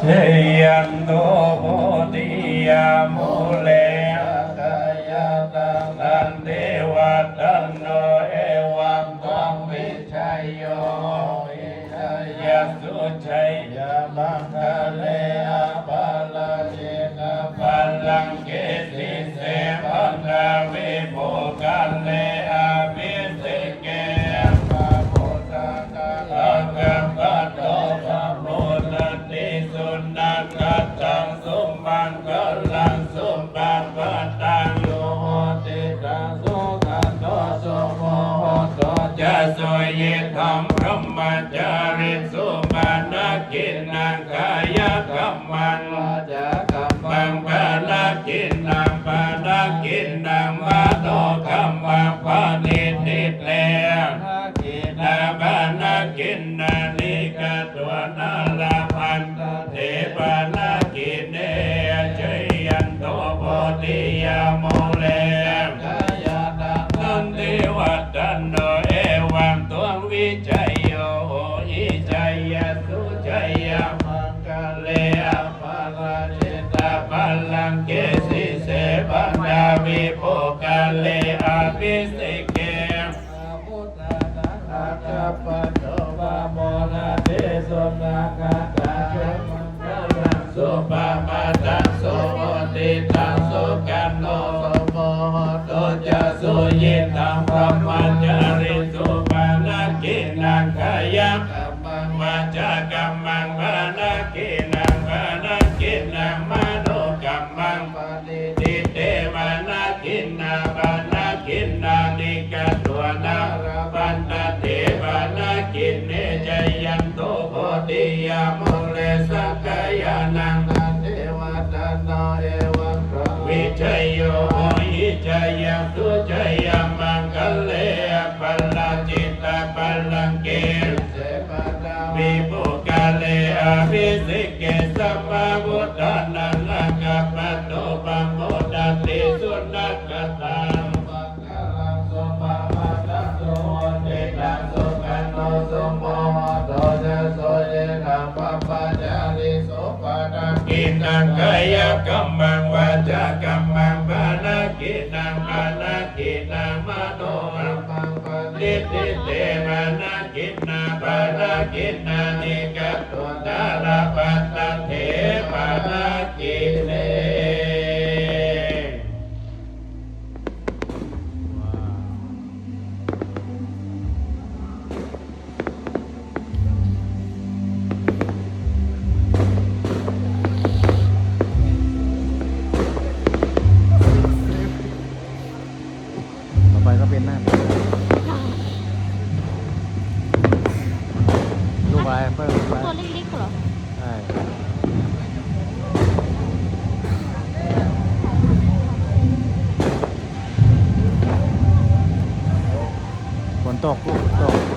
เชยันโตโพธิยามุเลกายตังอันเทวตันโนเอวังตังวิชัยโยอิชัยยสุชัยยามังคะเลอาปาลเจนะปัลลังเกติ กลังสุปังปะตังโยโหติตังสุขันโตสุโมโหตจะสวยเยธรรมพรหมจาริสุมานากินังกายกรรมันวาจากรรมังปานากินังปานากินังมาโตกรรมังปานิติเตนากิ ตโพธิยาโมเลกายานันติวัตนโนเอวังตัววิจัยโยอิจัยยสุจัยยมังกะเลอปาราจิตาปัลลังเกสิเสปัญญาวิโภกะเลอภิสิเกพุทธานาคาปะโตวะโมนะเทสุนาคาตาเจมังคะลังสุปะมาตัง ยิตังพรหมจาริสุปานากินังขยัมมังมาจากัมมังปานากินังปานากินังมโนกัมมังปฏิทิเตมานากินาปานากินานิกาตัวนาราปันตเทปานากินเนจยันโตโพธิยามุเลสักยานัง ลลาจิตตปัลลังเกเสปะดาวิปุกาเลอภิสิกเกสัมมาวุฒานังลังกัปโตปัมโมดติสุนัตังปังกาลังสุปามาตังสุโหติตังสุกันโนสุโมโหโจะโสเยนะปัปปะจริสุปานากินังกายกรรมังวาจากรรมังปานากินังปานากินังมโน อัมมังปฏิทิเตมนากินนาปานากินนานิกัตตุตาลาปัตตเถปานากิเนต่อไปก็เป็นหน้าลูกอะ ไรเพิ่มลูกอะไรตัวเล็กๆเหรอ ใช่ฝนตกลูกตก